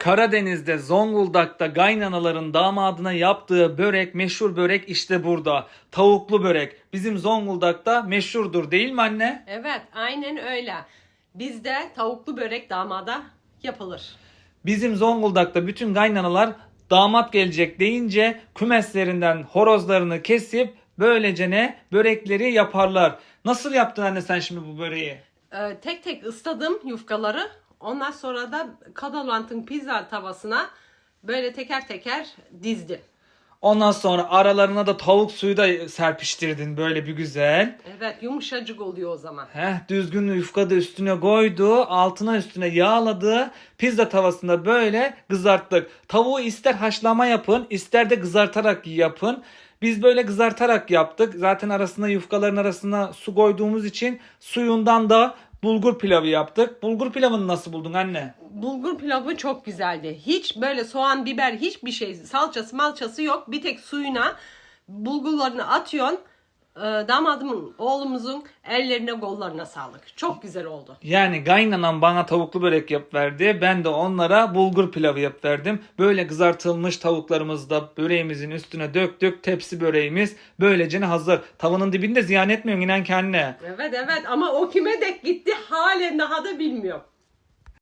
Karadeniz'de, Zonguldak'ta kaynanaların damadına yaptığı börek, meşhur börek işte burada. Tavuklu börek. Bizim Zonguldak'ta meşhurdur değil mi anne? Evet, aynen öyle. Bizde tavuklu börek damada yapılır. Bizim Zonguldak'ta bütün kaynanalar damat gelecek deyince kümeslerinden horozlarını kesip böylece ne börekleri yaparlar. Nasıl yaptın anne sen şimdi bu böreği? Ee, tek tek ısladım yufkaları. Ondan sonra da kadalantın pizza tavasına böyle teker teker dizdim. Ondan sonra aralarına da tavuk suyu da serpiştirdin böyle bir güzel. Evet, yumuşacık oluyor o zaman. Heh, düzgün yufka da üstüne koydu. Altına üstüne yağladı. Pizza tavasında böyle kızarttık. Tavuğu ister haşlama yapın ister de kızartarak yapın. Biz böyle kızartarak yaptık. Zaten arasına yufkaların arasına su koyduğumuz için suyundan da bulgur pilavı yaptık. Bulgur pilavını nasıl buldun anne? Bulgur pilavı çok güzeldi. Hiç böyle soğan, biber hiçbir şey, salçası malçası yok. Bir tek suyuna bulgurlarını atıyorsun. Ee, damadımın, oğlumuzun ellerine kollarına sağlık. Çok güzel oldu. Yani kaynanam bana tavuklu börek yap verdi. Ben de onlara bulgur pilavı yap verdim. Böyle kızartılmış tavuklarımızı da böreğimizin üstüne döktük. Tepsi böreğimiz böylece hazır. Tavanın dibinde ziyan etmiyorsun inan anne. Evet evet ama o kime dek gitti halen daha da bilmiyorum.